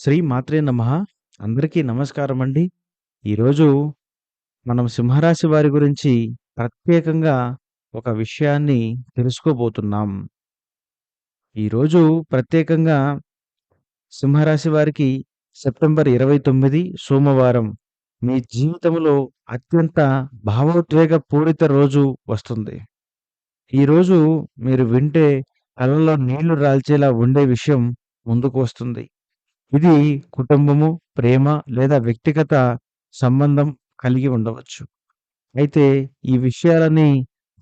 శ్రీ మాత్రే నమః. అందరికీ నమస్కారం అండి ఈరోజు మనం సింహరాశి వారి గురించి ప్రత్యేకంగా ఒక విషయాన్ని తెలుసుకోబోతున్నాం. ఈరోజు ప్రత్యేకంగా సింహరాశి వారికి సెప్టెంబర్ 29 సోమవారం మీ జీవితంలో అత్యంత భావోద్వేగ పూరిత రోజు వస్తుంది. ఈరోజు మీరు వింటే కళ్ళలో నీళ్ళు రాల్చేలా ఉండే విషయం ముందుకు వస్తుంది. ఇది కుటుంబము, ప్రేమ లేదా వ్యక్తిగత సంబంధం కలిగి ఉండవచ్చు. అయితే ఈ విషయాలన్నీ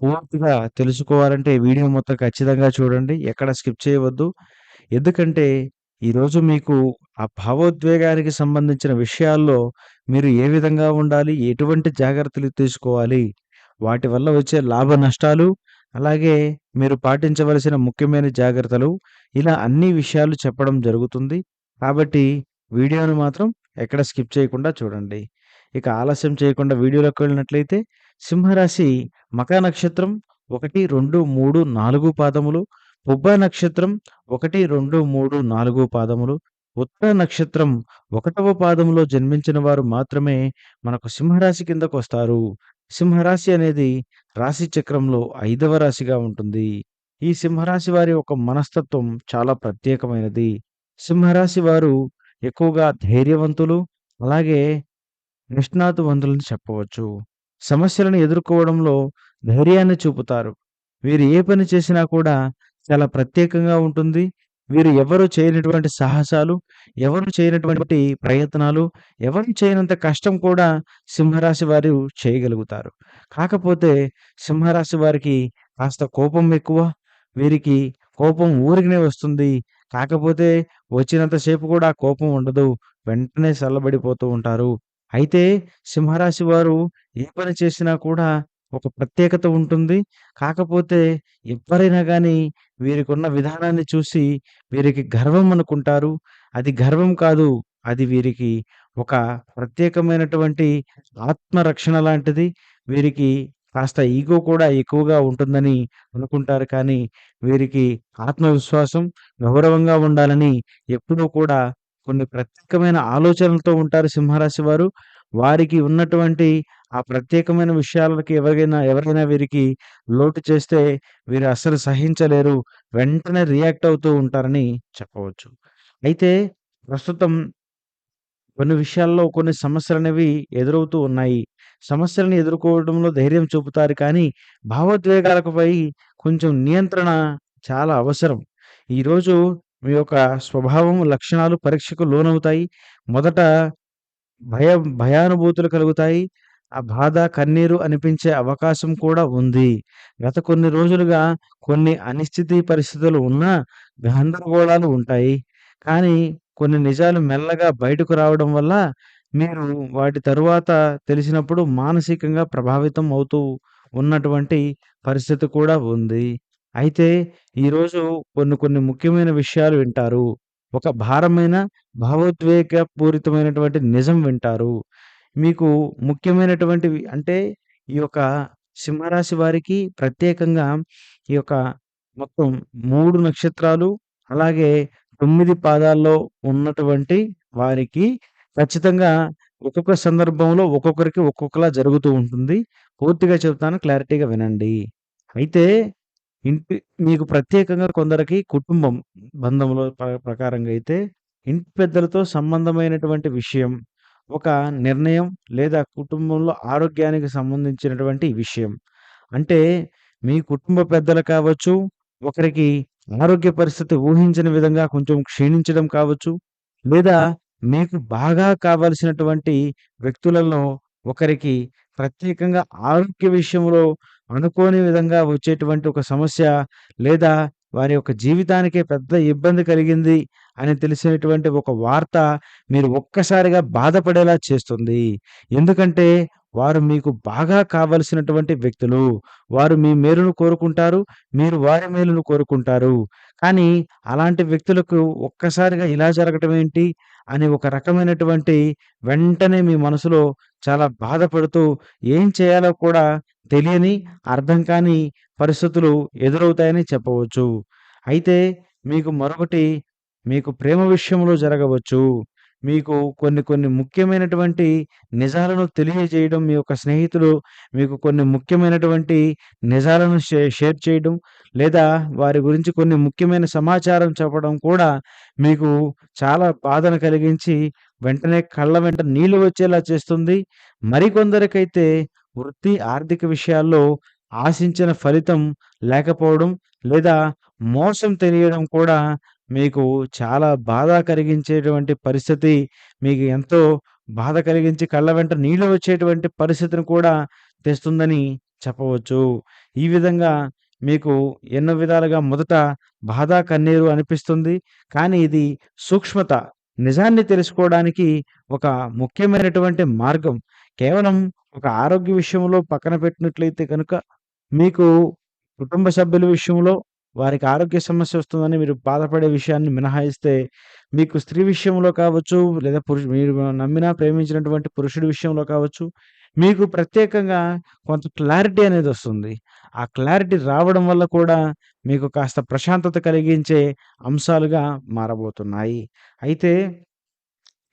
పూర్తిగా తెలుసుకోవాలంటే వీడియో మొత్తం ఖచ్చితంగా చూడండి. ఎక్కడ స్కిప్ చేయవద్దు. ఎందుకంటే ఈరోజు మీకు ఆ భావోద్వేగానికి సంబంధించిన విషయాల్లో మీరు ఏ విధంగా ఉండాలి? ఎటువంటి జాగ్రత్తలు తీసుకోవాలి? వాటి వల్ల వచ్చే లాభ నష్టాలు, అలాగే మీరు పాటించవలసిన ముఖ్యమైన జాగ్రత్తలు ఇలా అన్ని విషయాలు చెప్పడం జరుగుతుంది. కాబట్టి వీడియోను మాత్రం ఎక్కడ స్కిప్ చేయకుండా చూడండి. ఇక ఆలస్యం చేయకుండా వీడియోలోకి వెళ్ళినట్లయితే సింహరాశి మక నక్షత్రం 1, 2, 3, 4 పాదములు, పుబ్బ నక్షత్రం 1, 2, 3, 4 పాదములు, ఉత్తర నక్షత్రం ఒకటవ పాదంలో జన్మించిన వారు మాత్రమే మనకు సింహరాశి కిందకు వస్తారు సింహరాశి అనేది రాశి చక్రంలో ఐదవ రాశిగా ఉంటుంది. ఈ సింహరాశి వారి యొక్క మనస్తత్వం చాలా ప్రత్యేకమైనది. సింహరాశి వారు ఎక్కువగా ధైర్యవంతులు, అలాగే నిష్ణాతువంతులని చెప్పవచ్చు. సమస్యలను ఎదుర్కోవడంలో ధైర్యాన్ని చూపుతారు. వీరు ఏ పని చేసినా కూడా చాలా ప్రత్యేకంగా ఉంటుంది. వీరు ఎవరు చేయనటువంటి సాహసాలు, ఎవరు చేయనటువంటి ప్రయత్నాలు, ఎవరు చేయనంత కష్టం కూడా సింహరాశి వారు చేయగలుగుతారు. కాకపోతే సింహరాశి వారికి కాస్త కోపం ఎక్కువ. వీరికి కోపం ఊరికనే వస్తుంది. కాకపోతే వచ్చినంతసేపు కూడా కోపం ఉండదు. వెంటనే చల్లబడిపోతూ ఉంటారు. అయితే సింహరాశి వారు ఏ పని చేసినా కూడా ఒక ప్రత్యేకత ఉంటుంది. కాకపోతే ఎవరైనా కానీ వీరికున్న విధానాన్ని చూసి వీరికి గర్వం అనుకుంటారు. అది గర్వం కాదు. అది వీరికి ఒక ప్రత్యేకమైనటువంటి ఆత్మరక్షణ లాంటిది. వీరికి కాస్త ఈగో కూడా ఎక్కువగా ఉంటుందని అనుకుంటారు. కానీ వీరికి ఆత్మవిశ్వాసం, గౌరవంగా ఉండాలని ఎప్పుడూ కూడా కొన్ని ప్రత్యేకమైన ఆలోచనలతో ఉంటారు సింహరాశి వారు. వారికి ఉన్నటువంటి ఆ ప్రత్యేకమైన విషయాలకి ఎవరికైనా ఎవరైనా వీరికి లోటు చేస్తే వీరు అస్సలు సహించలేరు. వెంటనే రియాక్ట్ అవుతూ ఉంటారని చెప్పవచ్చు. అయితే ప్రస్తుతం కొన్ని విషయాల్లో కొన్ని సమస్యలు అనేవి ఎదురవుతూ ఉన్నాయి. సమస్యలను ఎదుర్కోవడంలో ధైర్యం చూపుతారు కానీ భావోద్వేగాలపై కొంచెం నియంత్రణ చాలా అవసరం. ఈరోజు మీ యొక్క స్వభావం, లక్షణాలు పరీక్షకు లోనవుతాయి. మొదట భయం భయానుభూతులు కలుగుతాయి. ఆ బాధ, కన్నీరు అనిపించే అవకాశం కూడా ఉంది. గత కొన్ని రోజులుగా కొన్ని అనిశ్చితి పరిస్థితులు ఉన్నా గందరగోళాలు ఉంటాయి. కానీ కొన్ని నిజాలు మెల్లగా బయటకు రావడం వల్ల మీరు వాటి తరువాత తెలిసినప్పుడు మానసికంగా ప్రభావితం అవుతూ ఉన్నటువంటి పరిస్థితి కూడా ఉంది. అయితే ఈరోజు కొన్ని కొన్ని ముఖ్యమైన విషయాలు వింటారు. ఒక భారమైన భావోద్వేగ పూరితమైనటువంటి నిజం వింటారు. మీకు ముఖ్యమైనటువంటివి అంటే ఈ యొక్క సింహరాశి వారికి ప్రత్యేకంగా ఈ యొక్క మొత్తం 3 నక్షత్రాలు, అలాగే 9 పాదాల్లో ఉన్నటువంటి వారికి ఖచ్చితంగా ఒక్కొక్క సందర్భంలో ఒక్కొక్కరికి ఒక్కొక్కలా జరుగుతూ ఉంటుంది. పూర్తిగా చెబుతాను క్లారిటీగా వినండి. అయితే ఇంటి మీకు ప్రత్యేకంగా కొందరికి కుటుంబం బంధంలో ప్ర ప్రకారంగా అయితే ఇంటి పెద్దలతో సంబంధమైనటువంటి విషయం, ఒక నిర్ణయం లేదా కుటుంబంలో ఆరోగ్యానికి సంబంధించినటువంటి విషయం. అంటే మీ కుటుంబ పెద్దలు కావచ్చు, ఒకరికి ఆరోగ్య పరిస్థితి ఊహించిన విధంగా కొంచెం క్షీణించడం కావచ్చు, లేదా మీకు బాగా కావాల్సినటువంటి వ్యక్తులలో ఒకరికి ప్రత్యేకంగా ఆరోగ్య విషయంలో అనుకోని విధంగా వచ్చేటువంటి ఒక సమస్య లేదా వారి యొక్క జీవితానికే పెద్ద ఇబ్బంది కలిగింది అని తెలిసినటువంటి ఒక వార్త మీరు ఒక్కసారిగా బాధపడేలా చేస్తుంది. ఎందుకంటే వారు మీకు బాగా కావలసినటువంటి వ్యక్తులు. వారు మీ మేలును కోరుకుంటారు. మీరు వారి మేలును కోరుకుంటారు. కానీ అలాంటి వ్యక్తులకు ఒక్కసారిగా ఇలా జరగటం ఏంటి? అని ఒక రకమైనటువంటి వెంటనే మీ మనసులో చాలా బాధపడుతూ ఏం చేయాలో కూడా తెలియని, అర్థం కాని పరిస్థితులు ఎదురవుతాయని చెప్పవచ్చు. అయితే మీకు మరొకటి మీకు ప్రేమ విషయంలో జరగవచ్చు. మీకు కొన్ని కొన్ని ముఖ్యమైనటువంటి నిజాలను తెలియజేయడం మీ యొక్క స్నేహితులు మీకు కొన్ని ముఖ్యమైనటువంటి నిజాలను షే షేర్ చేయడం, లేదా వారి గురించి కొన్ని ముఖ్యమైన సమాచారం చెప్పడం కూడా మీకు చాలా బాధను కలిగించి వెంటనే కళ్ళ వెంట నీళ్ళు వచ్చేలా చేస్తుంది. మరికొందరికైతే వృత్తి, ఆర్థిక విషయాల్లో ఆశించిన ఫలితం లేకపోవడం, లేదా మోసం తెలియడం కూడా మీకు చాలా బాధ కలిగించేటువంటి పరిస్థితి, మీకు ఎంతో బాధ కలిగించి కళ్ళ వెంట నీళ్ళు వచ్చేటువంటి పరిస్థితిని కూడా తెస్తుందని చెప్పవచ్చు. ఈ విధంగా మీకు ఎన్నో విధాలుగా మొదట బాధ, కన్నీరు అనిపిస్తుంది. కానీ ఇది సూక్ష్మత. నిజాన్ని తెలుసుకోవడానికి ఒక ముఖ్యమైనటువంటి మార్గం. కేవలం ఒక ఆరోగ్య విషయంలో పక్కన పెట్టినట్లయితే కనుక మీకు కుటుంబ సభ్యుల విషయంలో వారికి ఆరోగ్య సమస్య వస్తుందని మీరు బాధపడే విషయాన్ని మినహాయిస్తే, మీకు స్త్రీ విషయంలో కావచ్చు, లేదా పురుషు మీరు నమ్మినా ప్రేమించినటువంటి పురుషుడి విషయంలో కావచ్చు, మీకు ప్రత్యేకంగా కొంత క్లారిటీ అనేది వస్తుంది ఆ క్లారిటీ రావడం వల్ల కూడా మీకు కాస్త ప్రశాంతత కలిగించే అంశాలుగా మారబోతున్నాయి. అయితే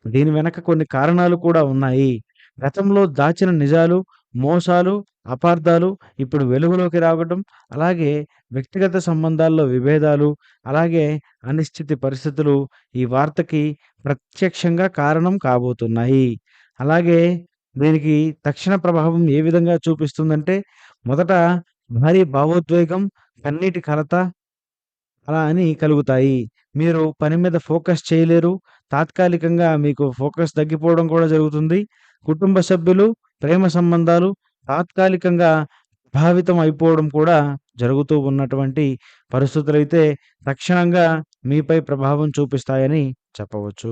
దీని వెనక కొన్ని కారణాలు కూడా ఉన్నాయి. గతంలో దాచిన నిజాలు, మోసాలు, అపార్థాలు ఇప్పుడు వెలుగులోకి రావడం, అలాగే వ్యక్తిగత సంబంధాల్లో విభేదాలు, అలాగే అనిశ్చితి పరిస్థితులు ఈ వార్తకి ప్రత్యక్షంగా కారణం కాబోతున్నాయి. అలాగే దీనికి తక్షణ ప్రభావం ఏ విధంగా చూపిస్తుందంటే, మొదట భారీ భావోద్వేగం, కన్నీటి కలత అలా అని కలుగుతాయి. మీరు పని మీద ఫోకస్ చేయలేరు. తాత్కాలికంగా మీకు ఫోకస్ తగ్గిపోవడం కూడా జరుగుతుంది. కుటుంబ సభ్యులు, ప్రేమ సంబంధాలు తాత్కాలికంగా ప్రభావితం అయిపోవడం కూడా జరుగుతూ ఉన్నటువంటి పరిస్థితులైతే తక్షణంగా మీపై ప్రభావం చూపిస్తాయని చెప్పవచ్చు.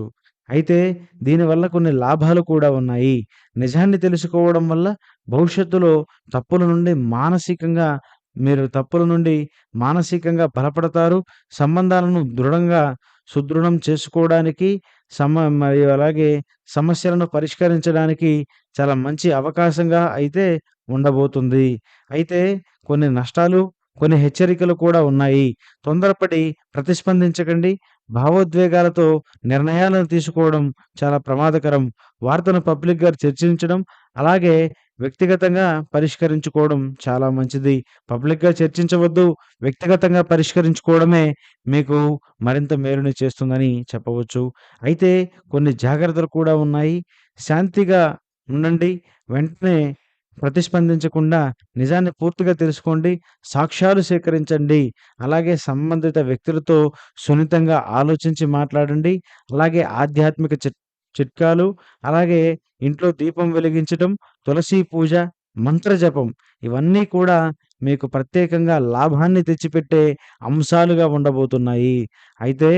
అయితే దీనివల్ల కొన్ని లాభాలు కూడా ఉన్నాయి. నిజాన్ని తెలుసుకోవడం వల్ల భవిష్యత్తులో తప్పుల నుండి మానసికంగా మీరు తప్పుల నుండి మానసికంగా బలపడతారు. సంబంధాలను దృఢంగా సుదృఢం చేసుకోవడానికి సమ మరియు అలాగే సమస్యలను పరిష్కరించడానికి చాలా మంచి అవకాశంగా అయితే ఉండబోతుంది. అయితే కొన్ని నష్టాలు, కొన్ని హెచ్చరికలు కూడా ఉన్నాయి. తొందరపడి ప్రతిస్పందించకండి. భావోద్వేగాలతో నిర్ణయాలను తీసుకోవడం చాలా ప్రమాదకరం. వార్తను పబ్లిక్‌గా చర్చించడం, అలాగే వ్యక్తిగతంగా పరిష్కరించుకోవడం చాలా మంచిది. పబ్లిక్‌గా చర్చించవద్దు. వ్యక్తిగతంగా పరిష్కరించుకోవడమే మీకు మరింత మేలుని చేస్తుందని చెప్పవచ్చు. అయితే కొన్ని జాగ్రత్తలు కూడా ఉన్నాయి. శాంతిగా ఉండండి. వెంటనే ప్రతిస్పందించకుండా నిజాన్ని పూర్తిగా తెలుసుకోండి. సాక్ష్యాలు సేకరించండి. అలాగే సంబంధిత వ్యక్తులతో సున్నితంగా ఆలోచించి మాట్లాడండి. అలాగే ఆధ్యాత్మిక చిట్ చిట్కాలు, అలాగే ఇంట్లో దీపం వెలిగించటం, తులసి పూజ, మంత్ర జపం ఇవన్నీ కూడా మీకు ప్రత్యేకంగా లాభాన్ని తెచ్చిపెట్టే అంశాలుగా ఉండబోతున్నాయి. అయితే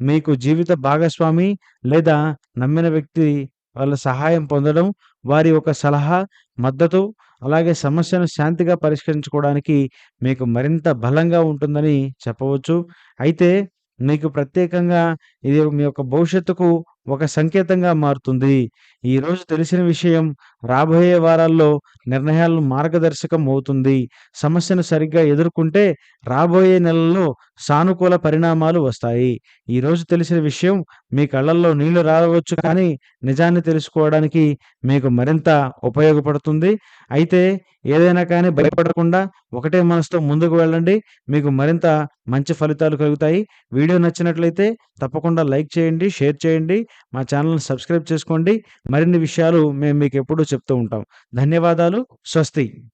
మీకు జీవిత భాగస్వామి లేదా నమ్మిన వ్యక్తి వాళ్ళ సహాయం పొందడం, వారి యొక్క సలహా, మద్దతు, అలాగే సమస్యను శాంతిగా పరిష్కరించుకోవడానికి మీకు మరింత బలంగా ఉంటుందని చెప్పవచ్చు. అయితే మీకు ప్రత్యేకంగా ఇది మీ యొక్క భవిష్యత్తుకు ఒక సంకేతంగా మారుతుంది. ఈరోజు తెలిసిన విషయం రాబోయే వారాల్లో నిర్ణయాలను మార్గదర్శకం అవుతుంది. సమస్యను సరిగ్గా ఎదుర్కొంటే రాబోయే నెలల్లో సానుకూల పరిణామాలు వస్తాయి. ఈరోజు తెలిసిన విషయం మీ కళ్ళల్లో నీళ్ళు రావచ్చు కానీ నిజాన్ని తెలుసుకోవడానికి మీకు మరింత ఉపయోగపడుతుంది. అయితే ఏదైనా కానీ భయపడకుండా ఒకటే మనసుతో ముందుకు వెళ్ళండి. మీకు మరింత మంచి ఫలితాలు కలుగుతాయి. వీడియో నచ్చినట్లయితే తప్పకుండా లైక్ చేయండి, షేర్ చేయండి. మా ఛానెల్‌ని సబ్స్క్రైబ్ చేసుకోండి. మరిన్ని విషయాలు మేము మీకు ఎప్పుడూ చెప్తూ ఉంటాం. ధన్యవాదాలు. స్వస్తి.